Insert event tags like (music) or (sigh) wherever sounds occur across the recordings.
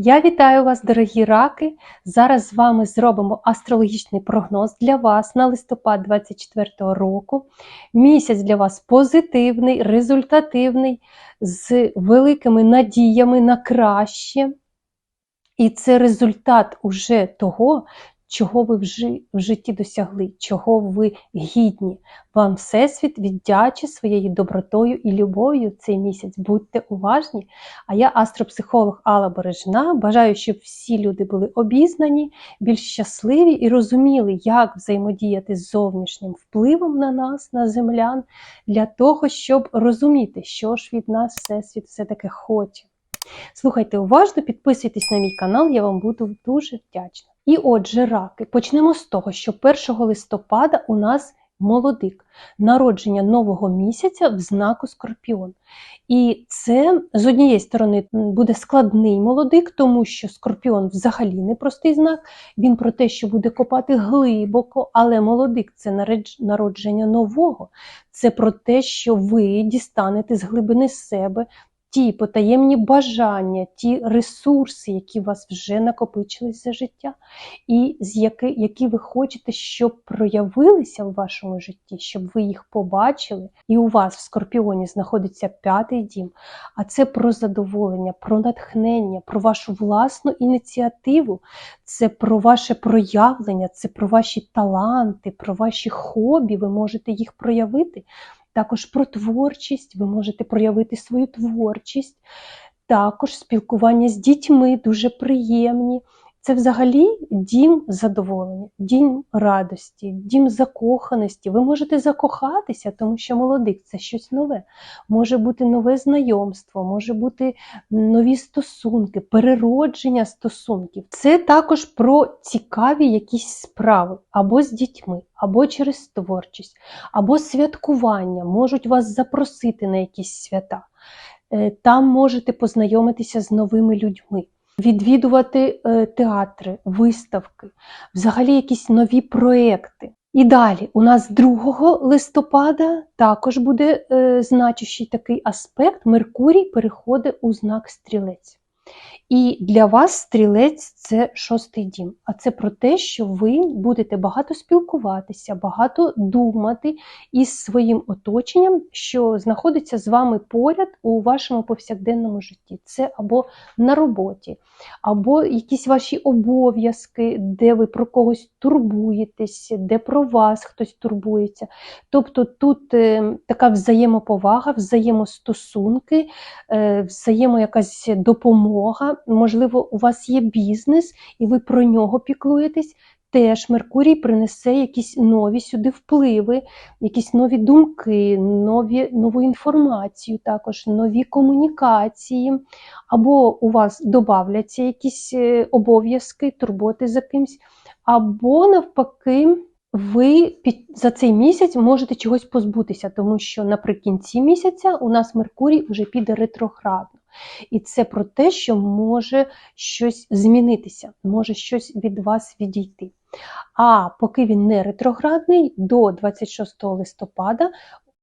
Я вітаю вас, дорогі раки! Зараз з вами зробимо астрологічний прогноз для вас на листопад 2024 року. Місяць для вас позитивний, результативний, з великими надіями на краще. І це результат уже того, чого ви в житті досягли, чого ви гідні. Вам Всесвіт віддячить своєю добротою і любов'ю цей місяць. Будьте уважні. А я астропсихолог Алла Бережна. Бажаю, щоб всі люди були обізнані, більш щасливі і розуміли, як взаємодіяти з зовнішнім впливом на нас, на землян, для того, щоб розуміти, що ж від нас Всесвіт все-таки хоче. Слухайте уважно, підписуйтесь на мій канал, я вам буду дуже вдячна. І отже, раки, почнемо з того, що 1 листопада у нас молодик, народження нового місяця в знаку Скорпіон. І це з однієї сторони буде складний молодик, тому що Скорпіон взагалі непростий знак. Він про те, що буде копати глибоко, але молодик це народження нового. Це про те, що ви дістанете з глибини себе ті потаємні бажання, ті ресурси, які у вас вже накопичились за життя, і з які, які ви хочете, щоб проявилися в вашому житті, щоб ви їх побачили. І у вас в Скорпіоні знаходиться п'ятий дім. А це про задоволення, про натхнення, про вашу власну ініціативу, це про ваше проявлення, це про ваші таланти, про ваші хобі. Ви можете їх проявити. Також про творчість, ви можете проявити свою творчість, також спілкування з дітьми дуже приємні. Це взагалі дім задоволення, дім радості, дім закоханості. Ви можете закохатися, тому що молодик це щось нове. Може бути нове знайомство, може бути нові стосунки, переродження стосунків. Це також про цікаві якісь справи або з дітьми, або через творчість, або святкування. Можуть вас запросити на якісь свята. Е, Там можете познайомитися з новими людьми відвідувати е, театри, виставки, взагалі якісь нові проекти. І далі у нас 2 листопада також буде е, значущий такий аспект. Меркурій переходить у знак стрілець. І для вас стрілець це шостий дім. А це про те, що ви будете багато спілкуватися, багато думати із своїм оточенням, що знаходиться з вами поряд у вашому повсякденному житті. Це або на роботі, або якісь ваші обов'язки, де ви про когось турбуєтесь, де про вас хтось турбується. Тобто тут е, така взаємоповага, взаємостосунки, е, взаємо якась допомога. Можливо, у вас є бізнес, і ви про нього піклуєтесь. Теж Меркурій принесе якісь нові сюди впливи, якісь нові думки, нові, нову інформацію, також нові комунікації, або у вас додавляться якісь е, обов'язки, турботи за кимсь, або навпаки. Ви за цей місяць можете чогось позбутися, тому що наприкінці місяця у нас Меркурій вже піде ретроградно. І це про те, що може щось змінитися, може щось від вас відійти. А поки він не ретроградний, до 26 листопада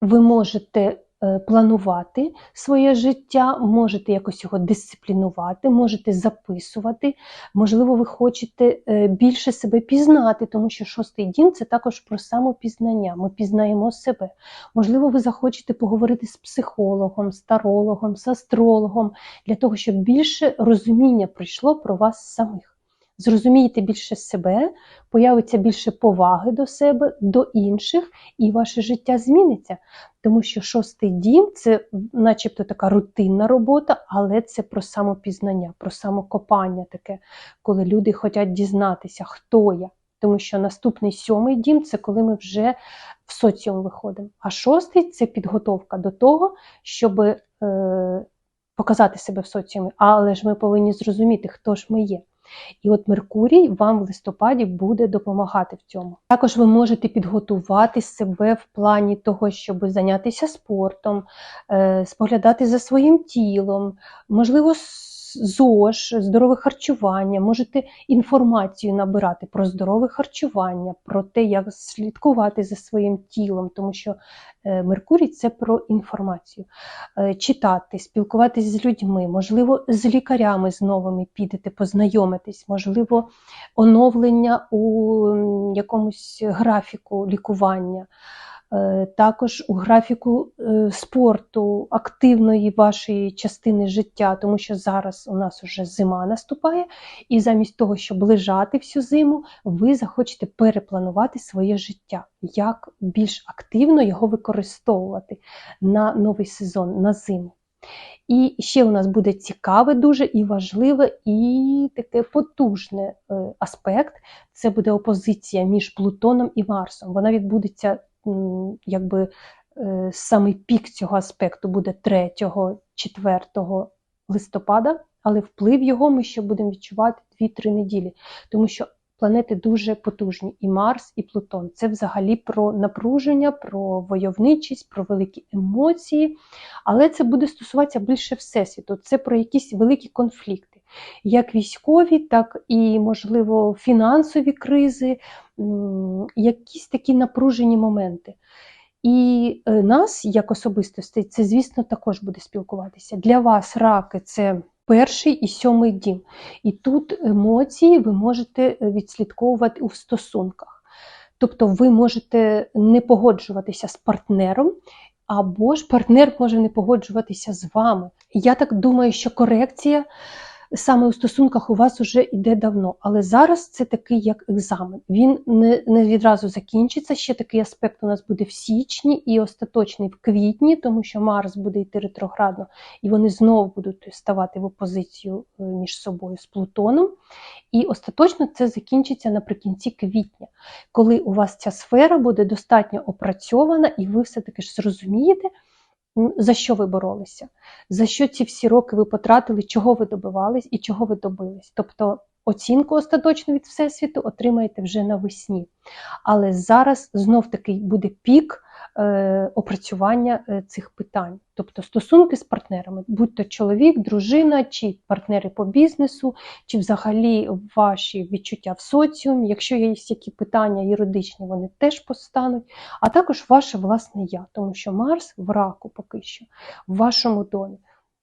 ви можете планувати своє життя, можете якось його дисциплінувати, можете записувати. Можливо, ви хочете е, більше себе пізнати, тому що шостий дім це також про самопізнання. Ми пізнаємо себе. Можливо, ви захочете поговорити з психологом, з тарологом, з астрологом, для того, щоб більше розуміння прийшло про вас самих. Зрозумієте більше себе, появиться більше поваги до себе, до інших, і ваше життя зміниться. Тому що шостий дім це начебто така рутинна робота, але це про самопізнання, про самокопання таке, коли люди хочуть дізнатися, хто я. Тому що наступний сьомий дім це коли ми вже в соціум виходимо. А шостий це підготовка до того, щоб е, показати себе в соціумі. Але ж ми повинні зрозуміти, хто ж ми є. І от Меркурій вам в листопаді буде допомагати в цьому. Також ви можете підготувати себе в плані того, щоб зайнятися спортом, е, споглядати за своїм тілом, можливо, ЗОЖ, здорове харчування, можете інформацію набирати про здорове харчування, про те, як слідкувати за своїм тілом, тому що е, Меркурій це про інформацію. Е, Читати, спілкуватись з людьми, можливо, з лікарями з новими підете, познайомитись, можливо, оновлення у якомусь графіку лікування. Е, Також у графіку е, спорту, активної вашої частини життя, тому що зараз у нас вже зима наступає, і замість того, щоб лежати всю зиму, ви захочете перепланувати своє життя, як більш активно його використовувати на новий сезон, на зиму. І ще у нас буде цікаве дуже і важливе, і таке потужне е, аспект. Це буде опозиція між Плутоном і Марсом. Вона відбудеться якби е, самий пік цього аспекту буде 3-4 листопада, але вплив його ми ще будемо відчувати 2-3 неділі, тому що планети дуже потужні, і Марс, і Плутон. Це взагалі про напруження, про войовничість, про великі емоції, але це буде стосуватися більше всесвіту. Це про якісь великі конфлікти, як військові, так і, можливо, фінансові кризи, якісь такі напружені моменти. І е, нас, як особистостей, це, звісно, також буде спілкуватися. Для вас раки це перший і сьомий дім. І тут емоції ви можете е, відслідковувати у стосунках. Тобто ви можете не погоджуватися з партнером, або ж партнер може не погоджуватися з вами. Я так думаю, що корекція саме у стосунках у вас вже йде давно, але зараз це такий як екзамен. Він не, не відразу закінчиться. Ще такий аспект у нас буде в січні і остаточний в квітні, тому що Марс буде йти ретроградно, і вони знову будуть ставати в опозицію е, між собою з Плутоном. І остаточно це закінчиться наприкінці квітня, коли у вас ця сфера буде достатньо опрацьована, і ви все-таки ж зрозумієте, за що ви боролися, за що ці всі роки ви потратили, чого ви добивались і чого ви добились. Тобто оцінку остаточну від Всесвіту отримаєте вже навесні. Але зараз знов таки буде пік опрацювання е, цих питань. Тобто стосунки з партнерами, будь то чоловік, дружина, чи партнери по бізнесу, чи взагалі ваші відчуття в соціумі. Якщо є які питання юридичні, вони теж постануть, а також ваше власне я, тому що Марс в раку поки що в вашому домі.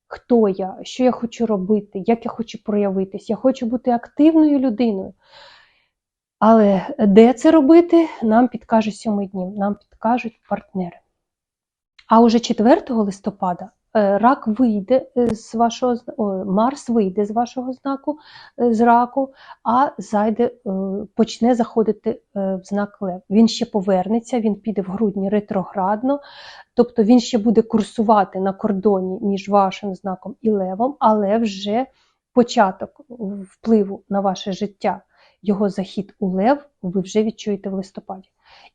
Хто я, що я хочу робити, як я хочу проявитись, я хочу бути активною людиною. Але де це робити, нам підкаже сьомий днів, нам підкажуть партнери. А уже 4 листопада е, рак вийде з вашого Марс вийде з вашого знаку е, з раку, а зайде, е, почне заходити в знак Лев. Він ще повернеться, він піде в грудні ретроградно, тобто він ще буде курсувати на кордоні між вашим знаком і левом, але вже початок впливу на ваше життя, його захід у лев, ви вже відчуєте в листопаді.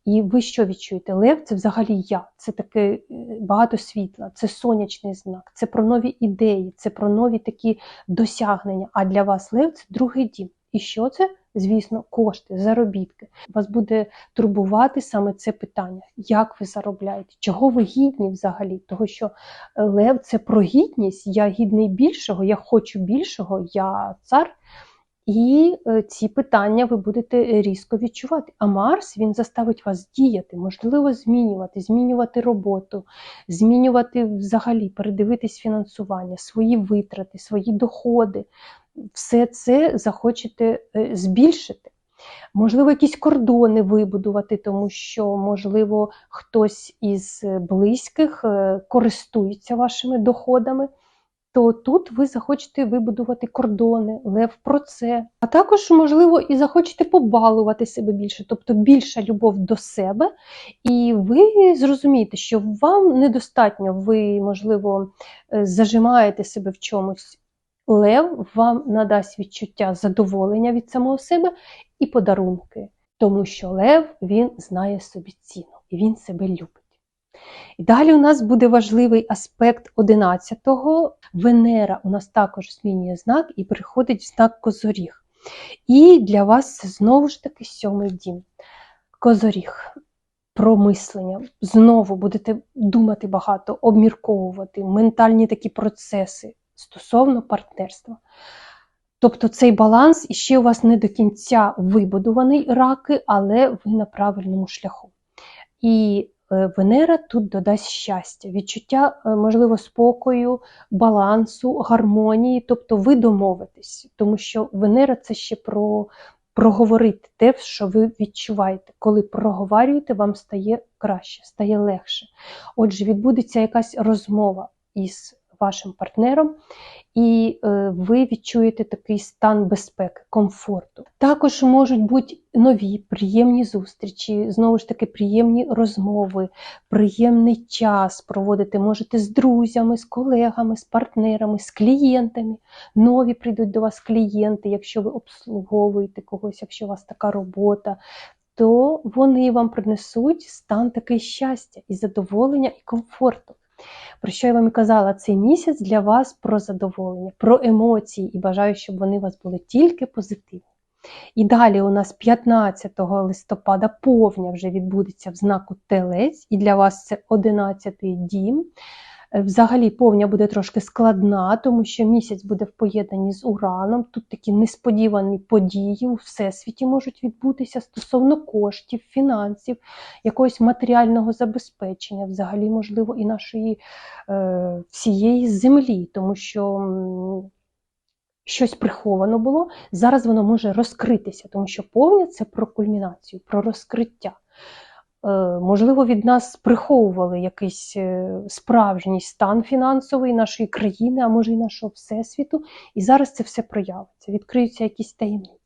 І ви що відчуєте? Лев це взагалі я, це таке е, багато світла, це сонячний знак, це про нові ідеї, це про нові такі досягнення. А для вас лев це другий дім. І що це? Звісно, кошти, заробітки. Вас буде турбувати саме це питання: як ви заробляєте, чого ви гідні взагалі? Того, що е, лев це про гідність, я гідний більшого, я хочу більшого, я цар. І е, ці питання ви будете різко відчувати. А Марс він заставить вас діяти, можливо, змінювати, змінювати роботу, змінювати взагалі, передивитись фінансування, свої витрати, свої доходи. Все це захочете е, збільшити. Можливо, якісь кордони вибудувати, тому що, можливо, хтось із близьких е, користується вашими доходами то тут ви захочете вибудувати кордони, лев про це. А також, можливо, і захочете побалувати себе більше, тобто більша любов до себе, і ви зрозумієте, що вам недостатньо, ви, можливо, е, зажимаєте себе в чомусь. Лев вам надасть відчуття задоволення від самого себе і подарунки, тому що лев він знає собі ціну і він себе любить. І далі у нас буде важливий аспект 11-го. Венера у нас також змінює знак і приходить в знак Козоріг. І для вас це знову ж таки сьомий дім. Козоріг. Про мислення. Знову будете думати багато, обмірковувати, ментальні такі процеси. стосовно партнерства. Тобто цей баланс іще у вас не до кінця вибудований раки, але ви на правильному шляху. І Венера тут додасть щастя, відчуття, е, можливо, спокою, балансу, гармонії, тобто ви домовитесь, тому що Венера це ще про проговорити те, що ви відчуваєте. Коли проговорюєте, вам стає краще, стає легше. Отже, відбудеться якась розмова із вашим партнером, і е, ви відчуєте такий стан безпеки, комфорту. Також можуть бути нові приємні зустрічі, знову ж таки, приємні розмови, приємний час проводити можете з друзями, з колегами, з партнерами, з клієнтами. Нові прийдуть до вас клієнти, якщо ви обслуговуєте когось, якщо у вас така робота. То вони вам принесуть стан такий щастя і задоволення і комфорту. Про що я вам і казала, цей місяць для вас про задоволення, про емоції і бажаю, щоб вони у вас були тільки позитивні. І далі у нас 15 листопада повня вже відбудеться в знаку Телець, і для вас це 11-й дім. Е, Взагалі повня буде трошки складна, тому що місяць буде в поєднанні з Ураном. Тут такі несподівані події у всесвіті можуть відбутися стосовно коштів, фінансів, якогось матеріального забезпечення, взагалі, можливо, і нашої е, всієї землі, тому що. Щось приховано було, зараз воно може розкритися, тому що повня це про кульмінацію, про розкриття. Е, Можливо, від нас приховували якийсь е, справжній стан фінансовий нашої країни, а може й нашого всесвіту. І зараз це все проявиться, відкриються якісь таємниці.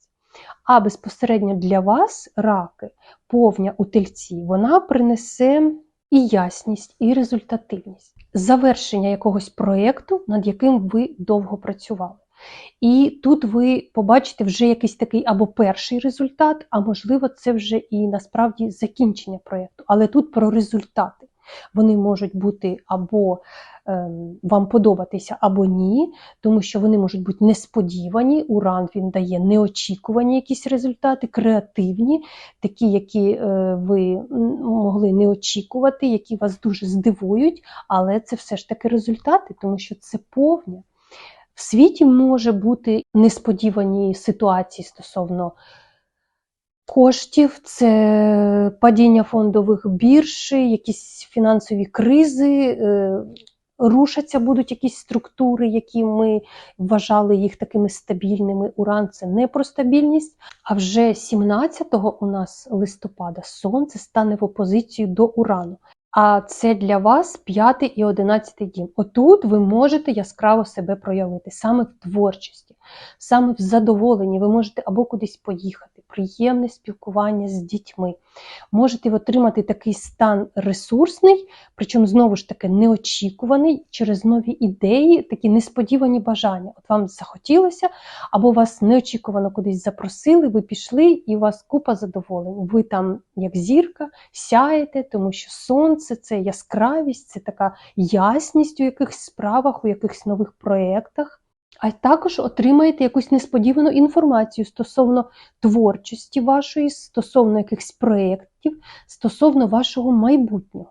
А безпосередньо для вас, раки, повня у тельці, вона принесе і ясність, і результативність, завершення якогось проєкту, над яким ви довго працювали. І тут ви побачите вже якийсь такий або перший результат, а можливо, це вже і насправді закінчення проєкту. Але тут про результати. Вони можуть бути або ем, вам подобатися, або ні, тому що вони можуть бути несподівані. Уран він дає неочікувані якісь результати, креативні, такі, які е, ви могли не очікувати, які вас дуже здивують, але це все ж таки результати, тому що це повня. В світі може бути несподівані ситуації стосовно коштів, це падіння фондових бірж, якісь фінансові кризи, е, рушаться будуть якісь структури, які ми вважали їх такими стабільними. Уран це не про стабільність. А вже 17 у нас листопада сонце стане в опозицію до урану. А це для вас п'ятий і одинадцятий дім. Отут ви можете яскраво себе проявити саме в творчості, саме в задоволенні. Ви можете або кудись поїхати, приємне спілкування з дітьми. Можете отримати такий стан ресурсний, причому знову ж таки неочікуваний через нові ідеї, такі несподівані бажання. От вам захотілося, або вас неочікувано кудись запросили, ви пішли, і у вас купа задоволень. Ви там, як зірка, сяєте, тому що сонце це яскравість, це така ясність у якихось справах, у якихось нових проєктах. А також отримаєте якусь несподівану інформацію стосовно творчості вашої, стосовно якихось проєктів, стосовно вашого майбутнього.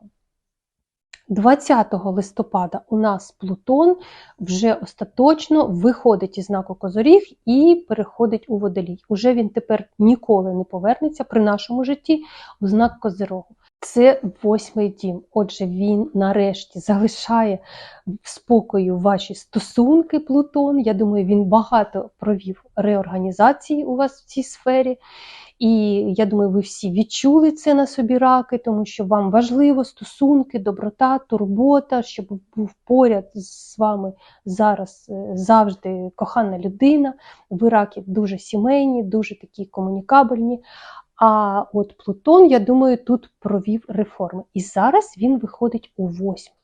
20 листопада у нас Плутон вже остаточно виходить із знаку Козоріг і переходить у водолій. Уже він тепер ніколи не повернеться при нашому житті у знак Козирогу. Це восьмий дім. Отже, він нарешті залишає в спокою ваші стосунки, Плутон. Я думаю, він багато провів реорганізації у вас в цій сфері. І я думаю, ви всі відчули це на собі раки, тому що вам важливо стосунки, доброта, турбота, щоб був поряд з вами зараз е, завжди кохана людина. Ви раки дуже сімейні, дуже такі комунікабельні. А от Плутон, я думаю, тут провів реформи. І зараз він виходить у восьмий.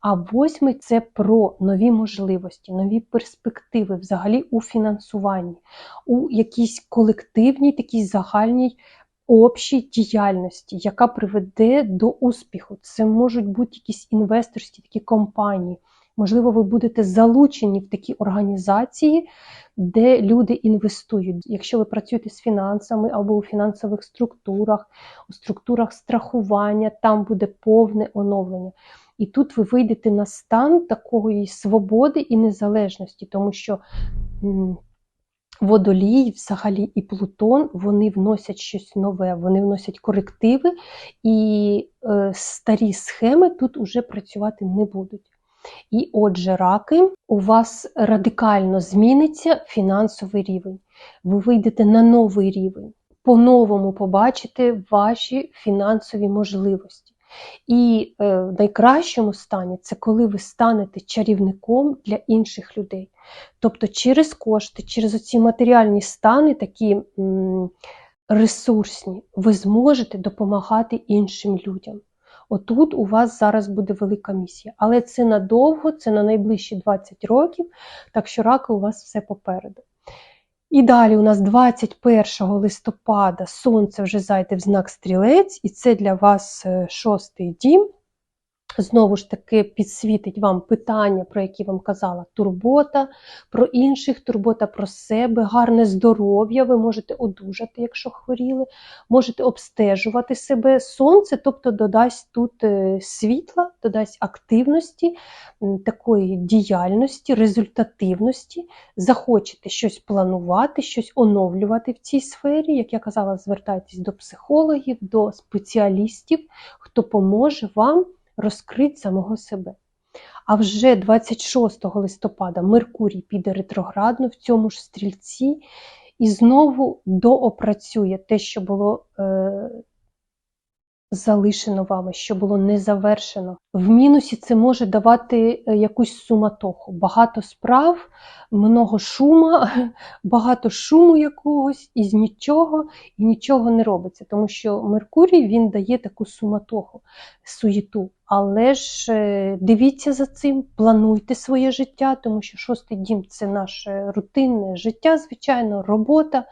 А восьмий це про нові можливості, нові перспективи взагалі у фінансуванні, у якійсь колективній, такій загальній общій діяльності, яка приведе до успіху. Це можуть бути якісь інвесторські такі компанії. Можливо, ви будете залучені в такі організації, де люди інвестують. Якщо ви працюєте з фінансами або у фінансових структурах, у структурах страхування, там буде повне оновлення. І тут ви вийдете на стан такої свободи і незалежності, тому що водолій, взагалі, і Плутон вони вносять щось нове, вони вносять корективи, і е, старі схеми тут уже працювати не будуть. І отже, раки, у вас радикально зміниться фінансовий рівень. Ви вийдете на новий рівень, по-новому побачите ваші фінансові можливості. І е, в найкращому стані це коли ви станете чарівником для інших людей. Тобто через кошти, через оці матеріальні стани, такі м, ресурсні, ви зможете допомагати іншим людям. Отут у вас зараз буде велика місія. Але це надовго, це на найближчі 20 років, так що раки у вас все попереду. І далі у нас 21 листопада сонце вже зайде в знак стрілець, і це для вас е, шостий дім. Знову ж таки, підсвітить вам питання, про які вам казала, турбота про інших, турбота про себе, гарне здоров'я. Ви можете одужати, якщо хворіли, можете обстежувати себе. Сонце, тобто додасть тут е, світла, додасть активності, такої діяльності, результативності. Захочете щось планувати, щось оновлювати в цій сфері. Як я казала, звертайтесь до психологів, до спеціалістів, хто поможе вам розкрити самого себе. А вже 26 листопада Меркурій піде ретроградно в цьому ж стрільці і знову доопрацює те, що було е, залишено вами, що було не завершено. В мінусі це може давати е, якусь суматоху. Багато справ, много шума, (laughs) багато шуму якогось із нічого, і нічого не робиться. Тому що Меркурій він дає таку суматоху, суєту. Але ж е, дивіться за цим, плануйте своє життя, тому що шостий дім це наше рутинне життя, звичайно, робота.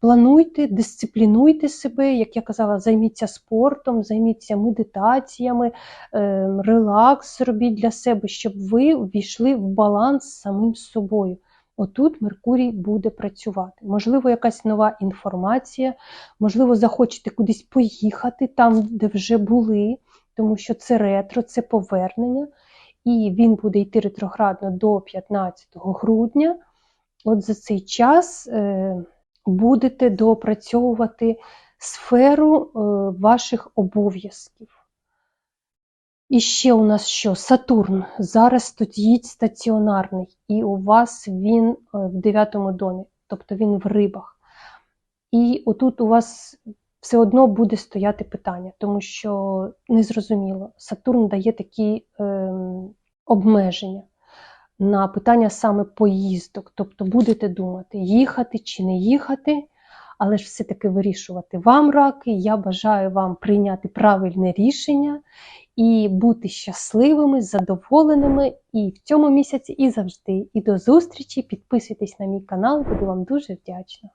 Плануйте, дисциплінуйте себе, як я казала, займіться спортом, займіться медитаціями, е, релакс робіть для себе, щоб ви ввійшли в баланс з самим собою. Отут Меркурій буде працювати. Можливо, якась нова інформація, можливо, захочете кудись поїхати там, де вже були, тому що це ретро, це повернення, і він буде йти ретроградно до 15 грудня. От за цей час. Будете доопрацьовувати сферу е, ваших обов'язків. І ще у нас що? Сатурн. Зараз стоїть стаціонарний, і у вас він е, в дев'ятому домі, тобто він в рибах. І отут у вас все одно буде стояти питання, тому що незрозуміло, Сатурн дає такі е, обмеження на питання саме поїздок. Тобто будете думати, їхати чи не їхати, але ж все-таки вирішувати вам раки. Я бажаю вам прийняти правильне рішення і бути щасливими, задоволеними і в цьому місяці, і завжди. І до зустрічі! Підписуйтесь на мій канал, буду вам дуже вдячна.